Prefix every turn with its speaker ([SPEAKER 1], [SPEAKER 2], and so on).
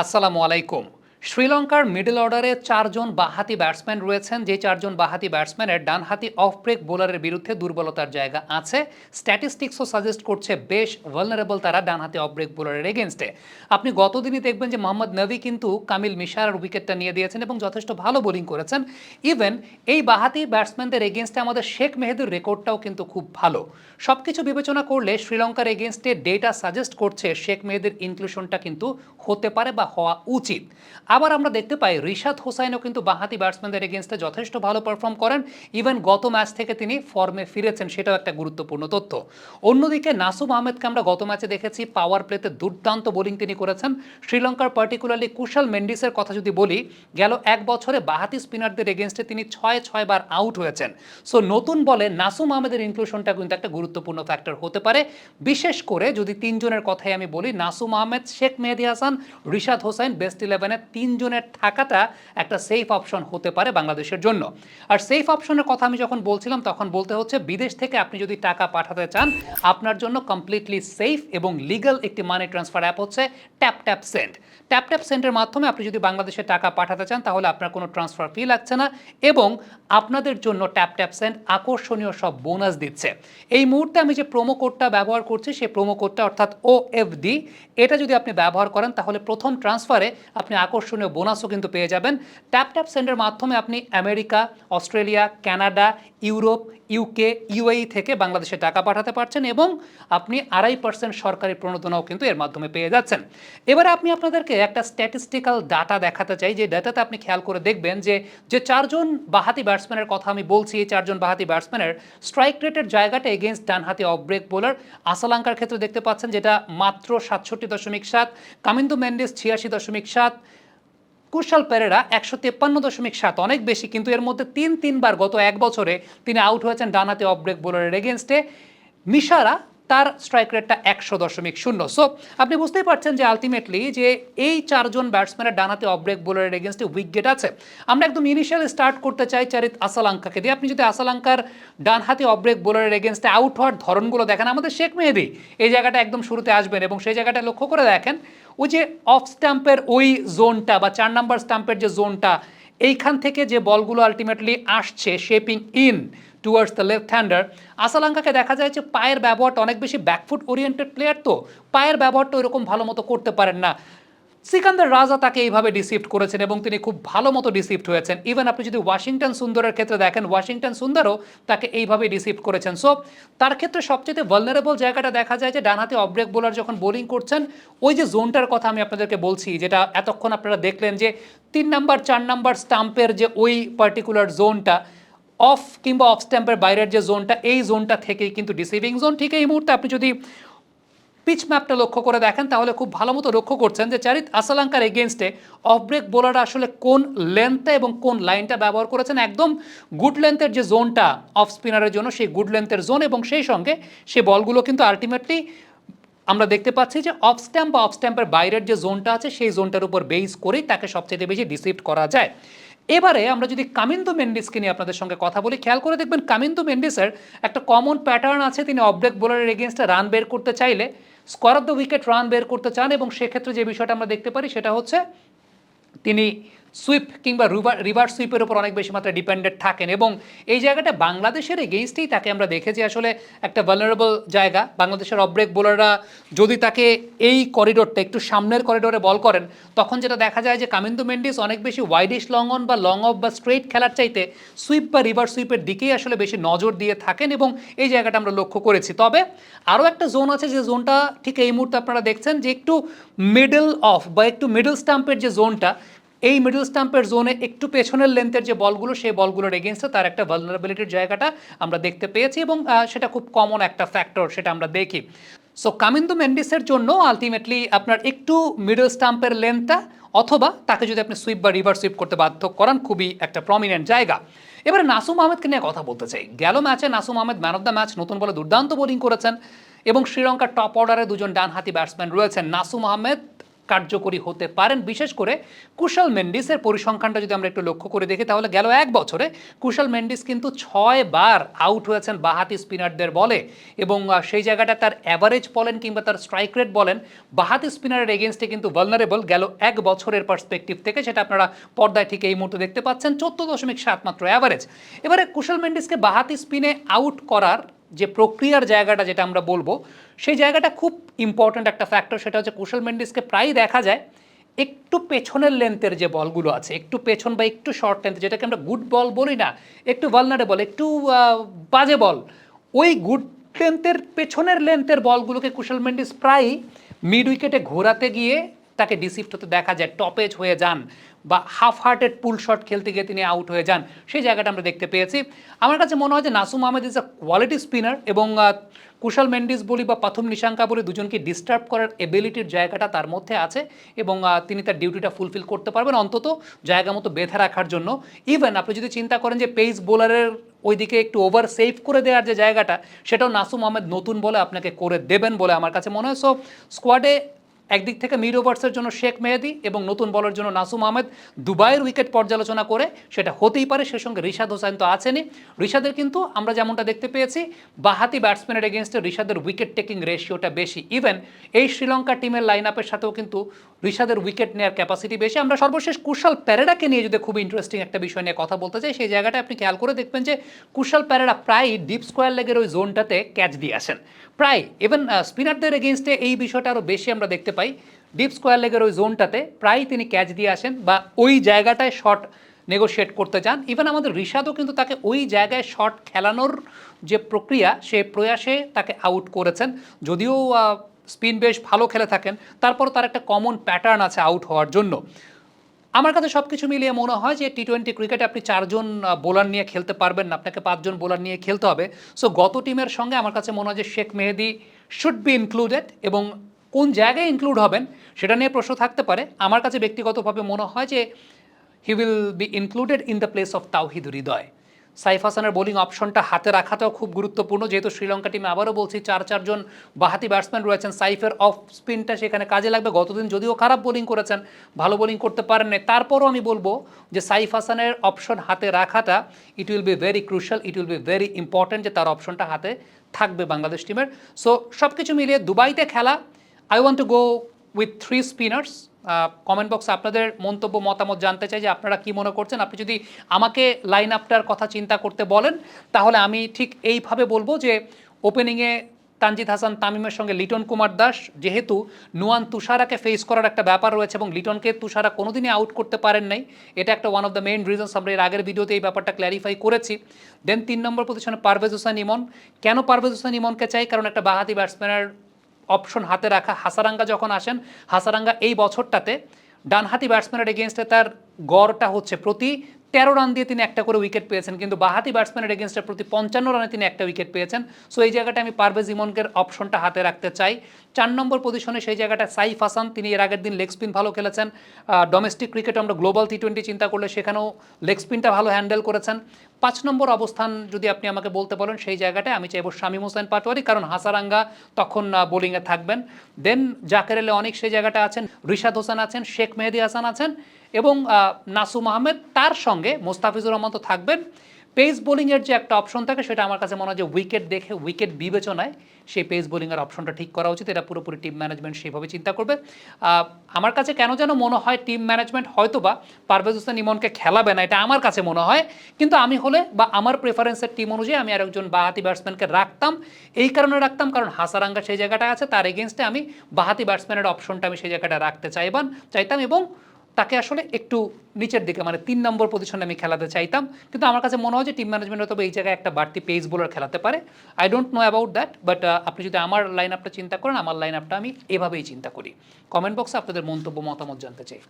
[SPEAKER 1] আসসালামু আলাইকুম। শ্রীলঙ্কার মিডল অর্ডারে চারজন বাহাতি ব্যাটসম্যান রয়েছেন, যে চারজন বাহাতি ব্যাটসম্যানের ডানহাতি অফ ব্রেক বোলারের বিরুদ্ধে দুর্বলতার জায়গা আছে। স্ট্যাটিস্টিক্সও সাজেস্ট করছে বেশ ভালনারেবল তারা ডানহাতি অফ ব্রেক বোলারের এগেনস্টে আপনি গতদিনই দেখবেন যে মোহাম্মদ নবী কিন্তু কামিল মিশার উইকেটটা নিয়ে দিয়েছেন এবং যথেষ্ট ভালো বোলিং করেছেন। ইভেন এই বাহাতি ব্যাটসম্যানদের এগেনস্টে আমাদের শেখ মেহেদুর রেকর্ডটাও কিন্তু খুব ভালো। সব কিছু বিবেচনা করলে শ্রীলঙ্কার এগেনস্টে ডেটা সাজেস্ট করছে শেখ মেহেদের ইনক্লুশনটা কিন্তু হতে পারে বা হওয়া উচিত। আবার আমরা দেখতে পাই, রিশাদ হোসাইনও কিন্তু বাহাতি ব্যাটসম্যানদের এগেনস্টে যথেষ্ট ভালো পারফর্ম করেন। ইভেন গত ম্যাচ থেকে তিনি ফর্মে ফিরেছেন, সেটাও একটা গুরুত্বপূর্ণ তথ্য। অন্যদিকে নাসুম আহমেদকে আমরা গত ম্যাচে দেখেছি পাওয়ার প্লেতে দুর্দান্ত বোলিং তিনি করেছেন। শ্রীলঙ্কার পার্টিকুলারলি কুশাল মেন্ডিসের কথা যদি বলি, গেল এক বছরে বাহাতি স্পিনারদের এগেনস্টে তিনি ছয় ছয় বার আউট হয়েছেন। সো নতুন বলে নাসুম আহমেদের ইনক্লুশনটা কিন্তু একটা গুরুত্বপূর্ণ ফ্যাক্টর হতে পারে। বিশেষ করে যদি তিনজনের কথাই আমি বলি, নাসুম আহমেদ, শেখ মেহেদি হাসান, রিশাদ হোসেন বেস্ট ইলেভেনে তিনজনের থাকাটা একটা সেফ অপশন হতে পারে বাংলাদেশের জন্য। আর সেফ অপশনের কথা আমি যখন বলছিলাম, তখন বলতে হচ্ছে বিদেশ থেকে আপনি যদি টাকা পাঠাতে চান, আপনার জন্য কমপ্লিটলি সেফ এবং লিগ্যাল একটি মানি ট্রান্সফার অ্যাপ হচ্ছে Tap Tap Send Tap Tap সেন্ডের মাধ্যমে আপনি যদি বাংলাদেশে টাকা পাঠাতে চান, তাহলে আপনার কোনো ট্রান্সফার ফি লাগছে না এবং আপনাদের জন্য ট্যাপ ট্যাপ সেন্ড আকর্ষণীয় সব বোনাস দিচ্ছে। এই মুহূর্তে আমি যে প্রোমো কোডটা ব্যবহার করছি, সেই প্রোমো কোডটা অর্থাৎ ও এফ ডি এটা যদি আপনি ব্যবহার করেন, তাহলে প্রথম ট্রান্সফারে আপনি আকর্ষণীয় বোনাসও কিন্তু পেয়ে যাবেন। ট্যাপ ট্যাপ সেন্ডের মাধ্যমে আপনি America, Australia Canada Europe UK UAE থেকে বাংলাদেশে টাকা পাঠাতে পারছেন এবং আপনি আড়াই পার্সেন্ট সরকারি প্রণোদনাও কিন্তু এর মাধ্যমে পেয়ে যাচ্ছেন। এবারে আপনি আপনাদেরকে একটা স্ট্যাটিস্টিক্যাল ডাটা দেখাতে চাই। যে ডাটাতে আপনি খেয়াল করে দেখবেন যে যে চারজন বাহাতি ব্যাটসম্যানের কথা আমি বলছি, এই চারজন বাহাতি ব্যাটসম্যানের স্ট্রাইক রেটের জায়গাটা এগেনস্ট ডানহাতি অফ ব্রেক বোলার আসালাঙ্কার ক্ষেত্রে দেখতে পাচ্ছেন যেটা মাত্র সাতষট্টি দশমিক সাত, কামিন্দু মেন্ডিস ছিয়াশি দশমিক সাত কুশাল পেরেরা একশো তেপ্পান্ন দশমিক সাত, অনেক বেশি, কিন্তু এর মধ্যে তিন তিনবার গত এক বছরে তিনি আউট হয়েছেন ডানাতে অফ ব্রেক বোলারের এগেনস্টে মিশারা তার স্ট্রাইক রেটটা একশো দশমিক শূন্য। সো আপনি বুঝতেই পারছেন যে আলটিমেটলি যে এই চারজন ব্যাটসম্যানের ডানাতে অফ ব্রেক বোলারের এগেনস্টে উইকেট আছে। আমরা একদম ইনিশিয়াল স্টার্ট করতে চাই চারিত আসালাঙ্কাকে। দিয়ে আপনি যদি আসালাঙ্কার ডানহাতি অফ ব্রেক বোলারের এগেনস্টে আউট হওয়ার ধরনগুলো দেখেন, আমাদের শেখ মেহেদি এই জায়গাটা একদম শুরুতে আসবেন এবং সেই জায়গাটা লক্ষ্য করে দেখেন ওই যে অফ স্ট্যাম্পের ওই জোনটা বা চার নাম্বার স্ট্যাম্পের যে জোনটা এইখান থেকে যে বলগুলো আলটিমেটলি আসছে shaping in towards the left hander আসালাঙ্কাকে দেখা যায় যে পায়ের ব্যবহারটা অনেক বেশি ব্যাকফুট ওরিয়েন্টেড প্লেয়ার তো, পায়ের ব্যবহারটা ওইরকম ভালো মতো করতে পারেন না। সিকান্দার রাজা তাকে এইভাবে ডিসিপ্ট করেছেন এবং তিনি খুব ভালো মতো ডিসিপ্ট হয়েছেন। ইভেন আপনি যদি ওয়াশিংটন সুন্দরের ক্ষেত্রে দেখেন, ওয়াশিংটন সুন্দরও তাকে এইভাবে ডিসিপ্ট করেছেন। সো তার ক্ষেত্রে সবচেয়ে ভালনারেবল জায়গাটা দেখা যায় যে, ডানহাতে অফব্রেক বোলার যখন বোলিং করছেন, ওই যে জোনটার কথা আমি আপনাদেরকে বলছি, যেটা এতক্ষণ আপনারা দেখলেন যে, তিন নাম্বার, চার নাম্বার স্টাম্পের যে ওই পার্টিকুলার জোনটা অফ কিংবা অফ স্ট্যাম্পের বাইরের যে জোনটা, এই জোনটা থেকেই কিন্তু ডিসিভিং জোন ঠিক এই মুহূর্তে। আপনি যদি পিচ ম্যাপটা লক্ষ্য করে দেখেন, তাহলে খুব ভালো মতো লক্ষ্য করছেন যে চারিত আসালাঙ্কার এগেনস্টে অফ ব্রেক বোলাররা আসলে কোন লেন্থে এবং কোন লাইনটা ব্যবহার করেছেন, একদম গুড লেন্থের যে জোনটা অফ স্পিনারের জন্য, সেই গুড লেন্থের জোন এবং সেই সঙ্গে সে বলগুলো কিন্তু আলটিমেটলি আমরা দেখতে পাচ্ছি যে অফ স্ট্যাম্প বা অফ স্ট্যাম্পের বাইরের যে জোনটা আছে, সেই জোনটার উপর বেস করেই তাকে সবচেয়ে বেশি ডিসিপ্ট করা যায়। এবারে আমরা যদি কামিন্দু মেন্ডিসকে নিয়ে আপনাদের সঙ্গে কথা বলি, খেয়াল করে দেখবেন কামিন্দু মেন্ডিসের একটা কমন প্যাটার্ন আছে, তিনি অফব্রেক বোলারের এগেনস্টে রান বের করতে চাইলে। Square of the wicket run বের করতে চান এবং সেক্ষেত্রে যে বিষয়টা আমরা দেখতে পারি সেটা হচ্ছে তিনি সুইপ কিংবা রিভার সুইপের উপর অনেক বেশি মাত্রায় ডিপেন্ডেন্ট থাকেন এবং এই জায়গাটা বাংলাদেশের এগেইনস্টেই তাকে আমরা দেখেছি আসলে একটা ভালনারেবল জায়গা। বাংলাদেশের অব্রেক বোলাররা যদি তাকে এই করিডোরটা একটু সামনের করিডোরে বল করেন, তখন যেটা দেখা যায় যে কামিন্দু মেন্ডিস অনেক বেশি ওয়াইডিশ লং অন বা লং অফ বা স্ট্রেট খেলার চাইতে সুইপ বা রিভার সুইপের দিকেই আসলে বেশি নজর দিয়ে থাকেন এবং এই জায়গাটা আমরা লক্ষ্য করেছি। তবে আরও একটা জোন আছে যে জোনটা ঠিক এই মুহূর্তে আপনারা দেখছেন যে একটু মিডল অফ বা একটু মিডল স্টাম্পের যে জোনটা এই মিডল স্টাম্পের জোনে একটু পেছনের লেন্থের যে বলগুলো, সেই বলগুলোর এগেনস্টে তার একটা ভালনারেবিলিটির জায়গাটা আমরা দেখতে পেয়েছি এবং সেটা খুব কমন একটা ফ্যাক্টর সেটা আমরা দেখি। সো কামিন্দু মেন্ডিসের জন্য আলটিমেটলি আপনার একটু মিডল স্টাম্পের লেন্থটা অথবা তাকে যদি আপনি সুইপ বা রিভার সুইপ করতে বাধ্য করান, খুবই একটা প্রমিনেন্ট জায়গা। এবারে নাসুম আহমেদকে নিয়ে কথা বলতে চাই। গেল ম্যাচে Nasum Ahmed man of the match নতুন বলে দুর্দান্ত বোলিং করেছেন এবং শ্রীলঙ্কার টপ অর্ডারে দুজন ডানহাতি ব্যাটসম্যান রয়েছেন। নাসুম আহমেদ কার্যকরী হতে পারেন। বিশেষ করে কুশল মেন্ডিসের পরিসংখ্যানটা যদি আমরা একটু লক্ষ্য করে দেখি, তাহলে গেল এক বছরে কুশল মেন্ডিস কিন্তু ছয় বার আউট হয়েছেন বাহাতি স্পিনারদের বলে এবং সেই জায়গাটা তার অ্যাভারেজ বলেন কিংবা তার স্ট্রাইক রেট বলেন, বাহাতি স্পিনারের এগেনস্টে কিন্তু ভালনারেবল গেল এক বছরের পার্সপেক্টিভ থেকে, সেটা আপনারা পর্দায় ঠিক এই মুহূর্তে দেখতে পাচ্ছেন, চোদ্দ দশমিক সাত মাত্র অ্যাভারেজ এবারে কুশল মেন্ডিসকে বাহাতি স্পিনে আউট করার যে প্রক্রিয়ার জায়গাটা যেটা আমরা বলব, সেই জায়গাটা খুব ইম্পর্ট্যান্ট একটা ফ্যাক্টর সেটা হচ্ছে কুশল মেন্ডিসকে প্রায়ই দেখা যায় একটু পেছনের লেন্থের যে বলগুলো আছে, একটু পেছন বা একটু শর্ট লেন্থ যেটাকে আমরা গুড বল বলি না, একটু বল একটু বাজে বল ওই গুড লেন্থের পেছনের লেন্থের বলগুলোকে কুশল মেন্ডিস প্রায়ই মিড উইকেটে ঘোরাতে গিয়ে তাকে ডিসিপ্ট হতে দেখা যায় টপেজ হয়ে যান। বা হাফ হার্টেড পুল শট খেলতে গিয়ে তিনি আউট হয়ে যান। সেই জায়গাটা আমরা দেখতে পেয়েছি। আমার কাছে মনে হয় যে Nasum Ahmed is a quality spinner এবং কুশল মেন্ডিস বলি বা প্রথম নিশাঙ্কা বলি দুজনকে ডিস্টার্ব করার এবিলিটির জায়গাটা তার মধ্যে আছে এবং তিনি তার ডিউটিটা ফুলফিল করতে পারবেন অন্তত জায়গা মতো বেঁধে রাখার জন্য। ইভেন আপনি যদি চিন্তা করেন যে পেস বোলারের ওইদিকে একটু ওভার সেভ করে দেওয়ার যে জায়গাটা, সেটাও নাসুম আহমেদ নতুন বলে আপনাকে করে দেবেন বলে আমার কাছে মনে হয়। সো স্কোয়াডে একদিক থেকে মিড ওভার্সের জন্য শেখ মেহেদি এবং নতুন বলের জন্য নাসুম আহমেদ দুবাইয়ের উইকেট পর্যালোচনা করে, সেটা হতেই পারে, সে সঙ্গে রিশাদ হোসেন তো আছেনই। রিশাদের কিন্তু আমরা যেমনটা দেখতে পেয়েছি, বাহাতি ব্যাটসম্যানের এগেনস্টে রিশাদের উইকেট টেকিং রেশিওটা বেশি। ইভেন এই শ্রীলঙ্কা টিমের লাইন আপের সাথেও কিন্তু রিশাদের উইকেট নেওয়ার ক্যাপাসিটি বেশি। আমরা সর্বশেষ কুশাল প্যারেডাকে নিয়ে যদি খুব ইন্টারেস্টিং একটা বিষয় নিয়ে কথা বলতে চাই, সেই জায়গাটা আপনি খেয়াল করে দেখবেন যে কুশাল প্যারেডা প্রায় ডিপ স্কোয়ার লেগের ওই জোনটাতে ক্যাচ দিয়ে আসেন। প্রায় ইভেন স্পিনারদের এগেনস্টে এই বিষয়টা আরও বেশি আমরা দেখতে পাই। ডিপ স্কোয়ার লেগের ওই জোনটাতে প্রায় তিনি ক্যাচ দিয়ে আসেন বা ওই জায়গাটায় শট নেগোশিয়েট করতে চান ইভেন আমাদের ঋষাদও কিন্তু তাকে ওই জায়গায় শট খেলানোর যে প্রক্রিয়া, সে প্রয়াসে তাকে আউট করেছেন। যদিও স্পিন বেশ ভালো খেলে থাকেন তারপর তার একটা কমন প্যাটার্ন আছে আউট হওয়ার জন্য। আমার কাছে সব কিছু মিলিয়ে মনে হয় যে টি টোয়েন্টি ক্রিকেটে আপনি চারজন বোলার নিয়ে খেলতে পারবেন না। আপনাকে পাঁচজন বোলার নিয়ে খেলতে হবে। সো গত টিমের সঙ্গে আমার কাছে মনে হয় যে Sheikh Mehedi should be included এবং কোন জায়গায় ইনক্লুড হবেন সেটা নিয়ে প্রশ্ন থাকতে পারে। আমার কাছে ব্যক্তিগতভাবে মনে হয় যে he will be included in the place of Towhid Hridoy. Saif হাসানের বোলিং অপশনটা হাতে রাখাটাও খুব গুরুত্বপূর্ণ। যেহেতু শ্রীলঙ্কা টিমে আবারও বলছি চার চারজন বাহাতি ব্যাটসম্যান রয়েছেন। সাইফের অফ স্পিনটা সেখানে কাজে লাগবে। গতদিন যদিও খারাপ বোলিং করেছেন, ভালো বোলিং করতে পারেন নাই তারপরও আমি বলব যে সাইফ হাসানের অপশন হাতে রাখাটা it will be very crucial it will be very important যে তার অপশনটা হাতে থাকবে বাংলাদেশ টিমের। সো সব কিছু মিলিয়ে দুবাইতে খেলা। I want to go with three spinners comment বক্সে আপনাদের মন্তব্য, মতামত জানতে চাই যে আপনারা কি মনে করছেন। আপনি যদি আমাকে লাইন আপটার কথা চিন্তা করতে বলেন, তাহলে আমি ঠিক এইভাবে বলব যে ওপেনিংয়ে তানজিদ হাসান তামিমের সঙ্গে লিটন কুমার দাস, যেহেতু নুয়ান তুষারাকে ফেস করার একটা ব্যাপার রয়েছে এবং লিটনকে তুষারা কোনোদিনই আউট করতে পারেন নাই, এটা একটা one of the main reasons আমরা এর আগের ভিডিওতে এই ব্যাপারটা ক্ল্যারিফাই করেছি। দেন তিন নম্বর পজিশনে পারভেজ হোসেন ইমন। কেন পারভেজ হোসেন ইমনকে চাই? কারণ একটা বাহাতি ব্যাটসম্যানের অপশন হাতে রাখা। হাসারাঙ্গা যখন আসেন, হাসারাঙ্গা এই বছরটাতে ডানহাতি ব্যাটসম্যানের এগেনস্টে তার গড়টা হচ্ছে প্রতি তেরো রান দিয়ে তিনি একটা করে উইকেট পেয়েছেন। কিন্তু বাহাতি ব্যাটসম্যানের এগেনস্টে প্রতি পঞ্চান্ন রানে তিনি একটা উইকেট পেয়েছেন। সো এই জায়গাটা আমি পারভেজ ইমনকের অপশনটা হাতে রাখতে চাই। চার নম্বর পজিশনে সেই জায়গাটা সাইফ হাসান, তিনি এর আগের দিন লেগ স্পিন ভালো খেলেছেন। ডোমেস্টিক ক্রিকেট আমরা গ্লোবাল টি টোয়েন্টি চিন্তা করলে সেখানেও লেগ স্পিনটা ভালো হ্যান্ডেল করেছেন। পাঁচ নম্বর অবস্থান যদি আপনি আমাকে বলতে বলেন, সেই জায়গাটায় আমি চাইব শামীম হোসেন পাটোয়ারি, কারণ হাসারাঙ্গা তখন বোলিংয়ে থাকবেন। দেন জাকের অনেক সেই জায়গাটা আছেন। রিশাদ হোসেন আছেন, শেখ মেহেদি হাসান আছেন। এবং নাসুম আহমেদ তার সঙ্গে মোস্তাফিজুর রহমান তো থাকবেন। পেস বোলিংয়ের যে একটা অপশন থাকে, সেটা আমার কাছে মনে হয় যে উইকেট দেখে, উইকেট বিবেচনায় সেই পেস বোলিংয়ের অপশনটা ঠিক করা উচিত। এটা পুরোপুরি টিম ম্যানেজমেন্ট সেইভাবে চিন্তা করবে। আমার কাছে কেন যেন মনে হয় টিম ম্যানেজমেন্ট হয়তো বা পারভেজ হোসেন ইমনকে খেলাবে না, এটা আমার কাছে মনে হয়। কিন্তু আমি হলে বা আমার প্রেফারেন্সের টিম অনুযায়ী আমি আরেকজন বাহাতি ব্যাটসম্যানকে রাখতাম। এই কারণে রাখতাম, কারণ হাসারাঙ্গা সেই জায়গাটা আছে, তার এগেনস্টে আমি বাহাতি ব্যাটসম্যানের অপশনটা আমি সেই জায়গাটা রাখতে চাইবান, চাইতাম এবং তাকে আসলে একটু নিচের দিকে মানে তিন নম্বর পজিশনে আমি খেলাতে চাইতাম। কিন্তু আমার কাছে মনে হয় যে টিম ম্যানেজমেন্ট হয়তো এই জায়গায় একটা বাড়তি পেস বোলার খেলাতে পারে। I don't know about that but আপনি যদি আমার লাইন আপটা চিন্তা করেন, আমার লাইন আপটা আমি এভাবেই চিন্তা করি। কমেন্ট বক্সে আপনাদের মন্তব্য, মতামত জানতে চাই।